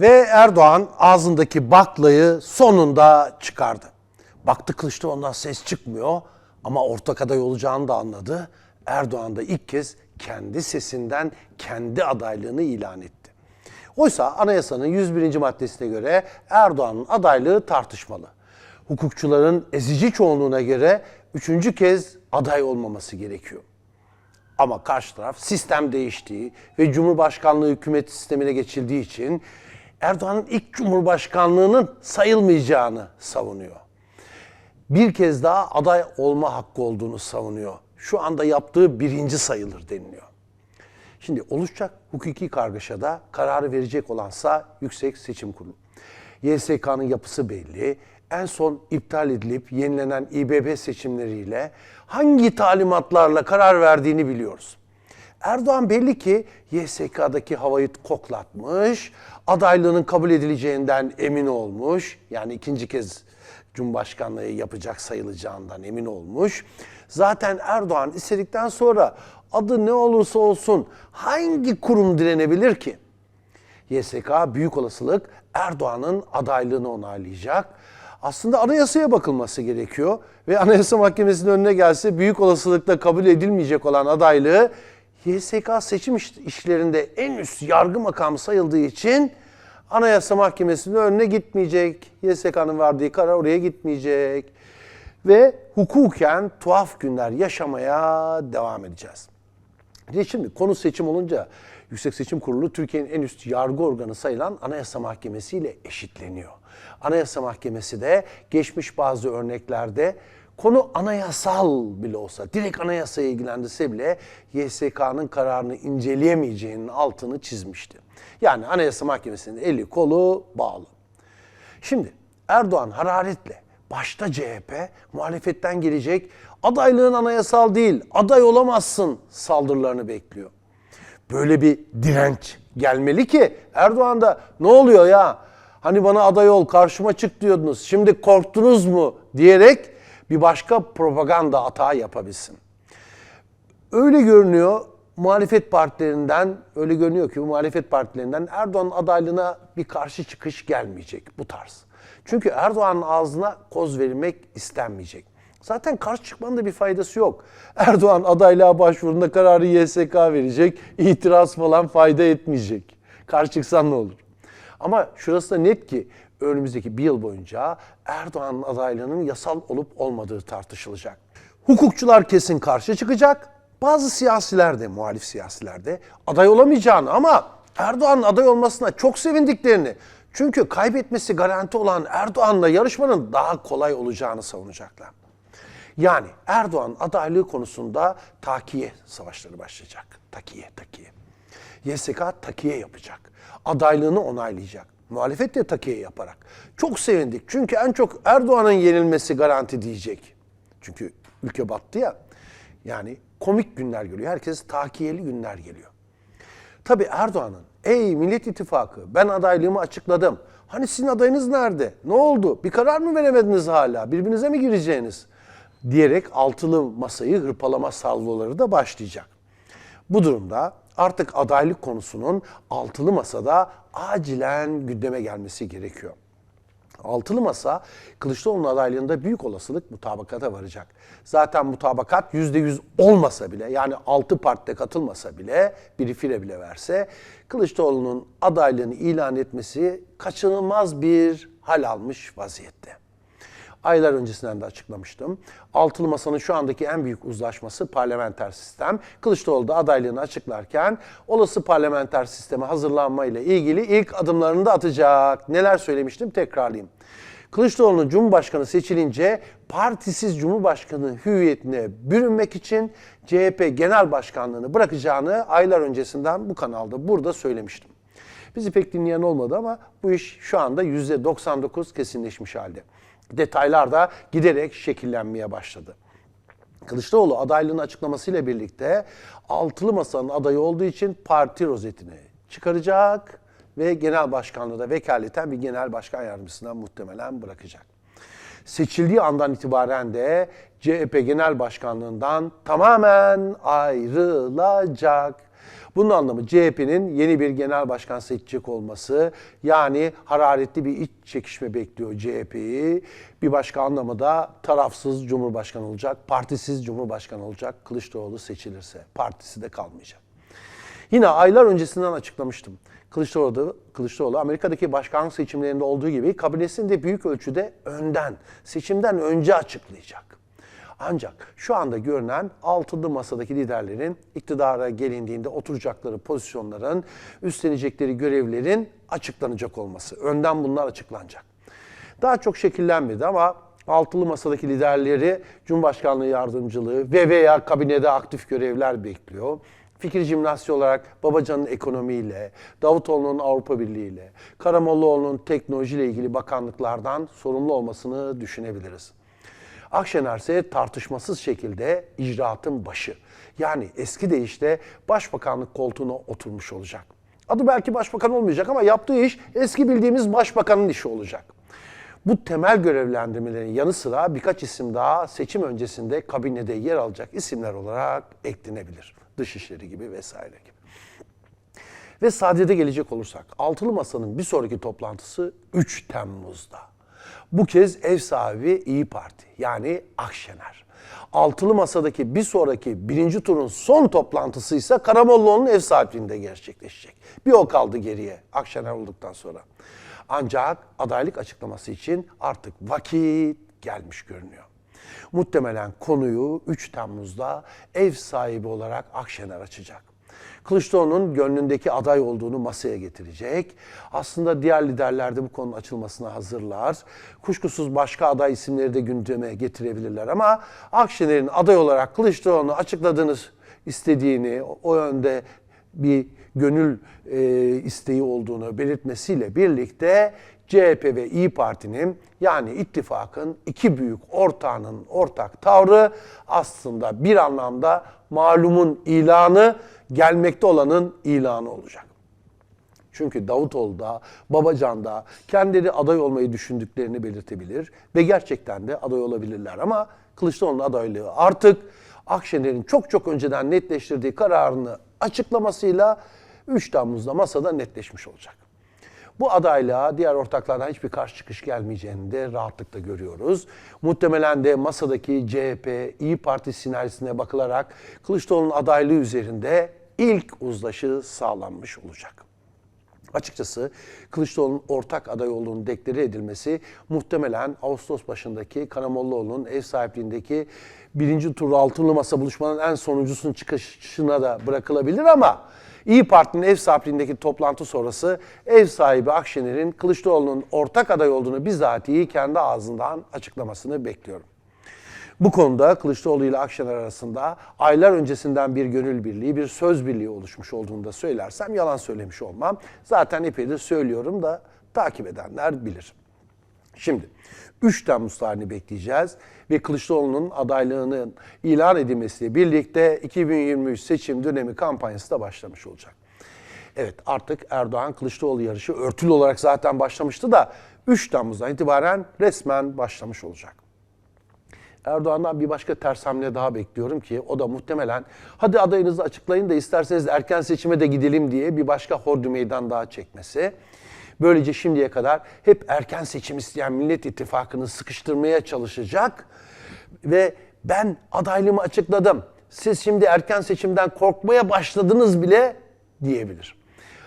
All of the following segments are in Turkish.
Ve Erdoğan ağzındaki baklayı sonunda çıkardı. Baktı Kılıçdaroğlu'ndan ses çıkmıyor ama ortak aday olacağını da anladı. Erdoğan da ilk kez kendi sesinden kendi adaylığını ilan etti. Oysa anayasanın 101. maddesine göre Erdoğan'ın adaylığı tartışmalı. Hukukçuların ezici çoğunluğuna göre üçüncü kez aday olmaması gerekiyor. Ama karşı taraf sistem değiştiği ve Cumhurbaşkanlığı hükümet sistemine geçildiği için Erdoğan'ın ilk Cumhurbaşkanlığının sayılmayacağını savunuyor. Bir kez daha aday olma hakkı olduğunu savunuyor. Şu anda yaptığı birinci sayılır deniliyor. Şimdi oluşacak hukuki kargaşada kararı verecek olansa Yüksek Seçim Kurulu. YSK'nın yapısı belli. En son iptal edilip yenilenen İBB seçimleriyle hangi talimatlarla karar verdiğini biliyoruz. Erdoğan belli ki YSK'daki havayı koklatmış, adaylığının kabul edileceğinden emin olmuş. Yani ikinci kez Cumhurbaşkanlığı yapacak sayılacağından emin olmuş. Zaten Erdoğan istedikten sonra adı ne olursa olsun hangi kurum direnebilir ki? YSK büyük olasılık Erdoğan'ın adaylığını onaylayacak. Aslında anayasaya bakılması gerekiyor ve Anayasa Mahkemesi'nin önüne gelse büyük olasılıkla kabul edilmeyecek olan adaylığı YSK seçim iş- işlerinde en üst yargı makamı sayıldığı için Anayasa Mahkemesi'nin önüne gitmeyecek. YSK'nın verdiği karar oraya gitmeyecek. Ve hukuken tuhaf günler yaşamaya devam edeceğiz. Şimdi konu seçim olunca Yüksek Seçim Kurulu Türkiye'nin en üst yargı organı sayılan Anayasa Mahkemesi ile eşitleniyor. Anayasa Mahkemesi de geçmiş bazı örneklerde konu anayasal bile olsa, direkt anayasaya ilgilendirse bile YSK'nın kararını inceleyemeyeceğinin altını çizmişti. Yani Anayasa Mahkemesi'nin eli kolu bağlı. Şimdi Erdoğan hararetle başta CHP muhalefetten gelecek adaylığın anayasal değil aday olamazsın saldırılarını bekliyor. Böyle bir direnç gelmeli ki Erdoğan da ne oluyor ya hani bana aday ol karşıma çık diyordunuz şimdi korktunuz mu diyerek bir başka propaganda atağı yapabilsin. Öyle görünüyor muhalefet partilerinden öyle görünüyor ki muhalefet partilerinden Erdoğan adaylığına bir karşı çıkış gelmeyecek bu tarz. Çünkü Erdoğan'ın ağzına koz verilmek istenmeyecek. Zaten karşı çıkmanın da bir faydası yok. Erdoğan adaylığa başvurunda kararı YSK verecek, itiraz falan fayda etmeyecek. Karşı çıksan ne olur? Ama şurası da net ki önümüzdeki bir yıl boyunca Erdoğan'ın adaylığının yasal olup olmadığı tartışılacak. Hukukçular kesin karşı çıkacak. Bazı siyasiler de, muhalif siyasiler de aday olamayacağını ama Erdoğan'ın aday olmasına çok sevindiklerini, çünkü kaybetmesi garanti olan Erdoğan'la yarışmanın daha kolay olacağını savunacaklar. Yani Erdoğan adaylığı konusunda takiye savaşları başlayacak. Takiye, takiye. YSK takiye yapacak. Adaylığını onaylayacak. Muhalefet de takiye yaparak. Çok sevindik. Çünkü en çok Erdoğan'ın yenilmesi garanti diyecek. Çünkü ülke battı ya. Yani komik günler geliyor. Herkes takiyeli günler geliyor. Tabii Erdoğan'ın ey Millet İttifakı ben adaylığımı açıkladım. Hani sizin adayınız nerede? Ne oldu? Bir karar mı veremediniz hala? Birbirinize mi gireceğiniz? Diyerek altılı masayı hırpalama salvoları da başlayacak. Bu durumda artık adaylık konusunun altılı masada acilen gündeme gelmesi gerekiyor. Altılı Masa Kılıçdaroğlu'nun adaylığında büyük olasılık mutabakata varacak. Zaten mutabakat %100 olmasa bile yani altı partide katılmasa bile biri fire bile verse Kılıçdaroğlu'nun adaylığını ilan etmesi kaçınılmaz bir hal almış vaziyette. Aylar öncesinden de açıklamıştım. Altılı Masa'nın şu andaki en büyük uzlaşması parlamenter sistem. Kılıçdaroğlu da adaylığını açıklarken olası parlamenter sisteme hazırlanma ile ilgili ilk adımlarını da atacak. Neler söylemiştim tekrarlayayım. Kılıçdaroğlu'nun Cumhurbaşkanı seçilince partisiz Cumhurbaşkanı hüviyetine bürünmek için CHP Genel Başkanlığını bırakacağını aylar öncesinden bu kanalda burada söylemiştim. Bizi pek dinleyen olmadı ama bu iş şu anda %99 kesinleşmiş halde. Detaylar da giderek şekillenmeye başladı. Kılıçdaroğlu adaylığını açıklamasıyla birlikte altılı masanın adayı olduğu için parti rozetini çıkaracak ve genel başkanlığı da vekaleten bir genel başkan yardımcısından muhtemelen bırakacak. Seçildiği andan itibaren de CHP Genel Başkanlığından tamamen ayrılacak. Bunun anlamı CHP'nin yeni bir genel başkan seçecek olması yani hararetli bir iç çekişme bekliyor CHP'yi. Bir başka anlamı da tarafsız Cumhurbaşkanı olacak, partisiz Cumhurbaşkanı olacak Kılıçdaroğlu seçilirse. Partisi de kalmayacak. Yine aylar öncesinden açıklamıştım. Kılıçdaroğlu, Kılıçdaroğlu Amerika'daki başkanlık seçimlerinde olduğu gibi kabinesini de büyük ölçüde önden, seçimden önce açıklayacak. Ancak şu anda görünen altılı masadaki liderlerin iktidara gelindiğinde oturacakları pozisyonların, üstlenecekleri görevlerin açıklanacak olması. Önden bunlar açıklanacak. Daha çok şekillenmedi ama altılı masadaki liderleri Cumhurbaşkanlığı yardımcılığı ve veya kabinede aktif görevler bekliyor. Fikir jimnastiği olarak Babacan'ın ekonomiyle, Davutoğlu'nun Avrupa Birliği ile, Karamollaoğlu'nun teknolojiyle ilgili bakanlıklardan sorumlu olmasını düşünebiliriz. Akşener ise tartışmasız şekilde icraatın başı. Yani eski deyişle başbakanlık koltuğuna oturmuş olacak. Adı belki başbakan olmayacak ama yaptığı iş eski bildiğimiz başbakanın işi olacak. Bu temel görevlendirmelerin yanı sıra birkaç isim daha seçim öncesinde kabinede yer alacak isimler olarak eklenebilir. Dışişleri gibi vesaire gibi. Ve sadede gelecek olursak, Altılı Masa'nın bir sonraki toplantısı 3 Temmuz'da. Bu kez ev sahibi İyi Parti yani Akşener. Altılı Masa'daki bir sonraki birinci turun son toplantısı ise Karamollaoğlu'nun ev sahipliğinde gerçekleşecek. Bir o kaldı geriye Akşener olduktan sonra. Ancak adaylık açıklaması için artık vakit gelmiş görünüyor. Muhtemelen konuyu 3 Temmuz'da ev sahibi olarak Akşener açacak. Kılıçdaroğlu'nun gönlündeki aday olduğunu masaya getirecek. Aslında diğer liderler de bu konunun açılmasına hazırlar. Kuşkusuz başka aday isimleri de gündeme getirebilirler ama Akşener'in aday olarak Kılıçdaroğlu'nu açıkladığını istediğini, o yönde bir gönül e, isteği olduğunu belirtmesiyle birlikte CHP ve İyi Parti'nin yani ittifakın iki büyük ortağının ortak tavrı aslında bir anlamda malumun ilanı gelmekte olanın ilanı olacak. Çünkü Davutoğlu da, Babacan da kendileri aday olmayı düşündüklerini belirtebilir ve gerçekten de aday olabilirler. Ama Kılıçdaroğlu'nun adaylığı artık Akşener'in çok çok önceden netleştirdiği kararını açıklamasıyla 3 Temmuz'da masada netleşmiş olacak. Bu adaylığa diğer ortaklardan hiçbir karşı çıkış gelmeyeceğini de rahatlıkla görüyoruz. Muhtemelen de masadaki CHP, İyi Parti sinerjisine bakılarak Kılıçdaroğlu'nun adaylığı üzerinde ilk uzlaşı sağlanmış olacak. Açıkçası Kılıçdaroğlu'nun ortak aday olduğunu deklare edilmesi muhtemelen Ağustos başındaki Karamollaoğlu'nun ev sahipliğindeki birinci tur altılı masa buluşmanın en sonuncusunun çıkışına da bırakılabilir ama İyi Parti'nin ev sahipliğindeki toplantı sonrası ev sahibi Akşener'in Kılıçdaroğlu'nun ortak aday olduğunu bizatihi kendi ağzından açıklamasını bekliyorum. Bu konuda Kılıçdaroğlu ile Akşener arasında aylar öncesinden bir gönül birliği, bir söz birliği oluşmuş olduğunu da söylersem yalan söylemiş olmam. Zaten epeydir söylüyorum da takip edenler bilir. Şimdi 3 Temmuz tarihini bekleyeceğiz ve Kılıçdaroğlu'nun adaylığının ilan edilmesiyle birlikte 2023 seçim dönemi kampanyası da başlamış olacak. Evet artık Erdoğan Kılıçdaroğlu yarışı örtülü olarak zaten başlamıştı da 3 Temmuz'dan itibaren resmen başlamış olacak. Erdoğan'dan bir başka ters hamle daha bekliyorum ki o da muhtemelen hadi adayınızı açıklayın da isterseniz erken seçime de gidelim diye bir başka hordu meydan daha çekmesi. Böylece şimdiye kadar hep erken seçim isteyen Millet İttifakı'nı sıkıştırmaya çalışacak ve ben adaylığımı açıkladım. Siz şimdi erken seçimden korkmaya başladınız bile diyebilir.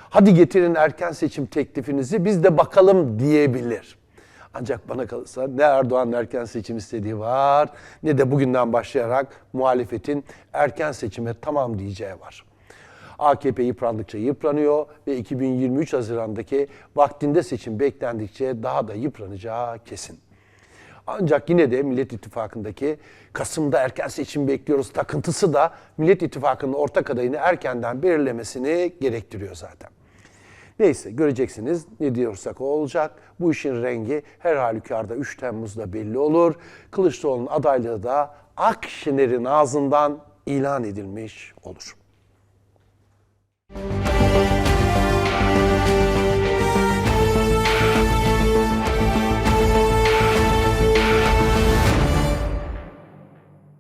Hadi getirin erken seçim teklifinizi biz de bakalım diyebilir. Ancak bana kalırsa ne Erdoğan'ın erken seçim istediği var ne de bugünden başlayarak muhalefetin erken seçime tamam diyeceği var. AKP yıprandıkça yıpranıyor ve 2023 Haziran'daki vaktinde seçim beklendikçe daha da yıpranacağı kesin. Ancak yine de Millet İttifakı'ndaki Kasım'da erken seçim bekliyoruz takıntısı da Millet İttifakı'nın ortak adayını erkenden belirlemesini gerektiriyor zaten. Neyse göreceksiniz ne diyorsak o olacak. Bu işin rengi her halükarda 3 Temmuz'da belli olur. Kılıçdaroğlu'nun adaylığı da Akşener'in ağzından ilan edilmiş olur.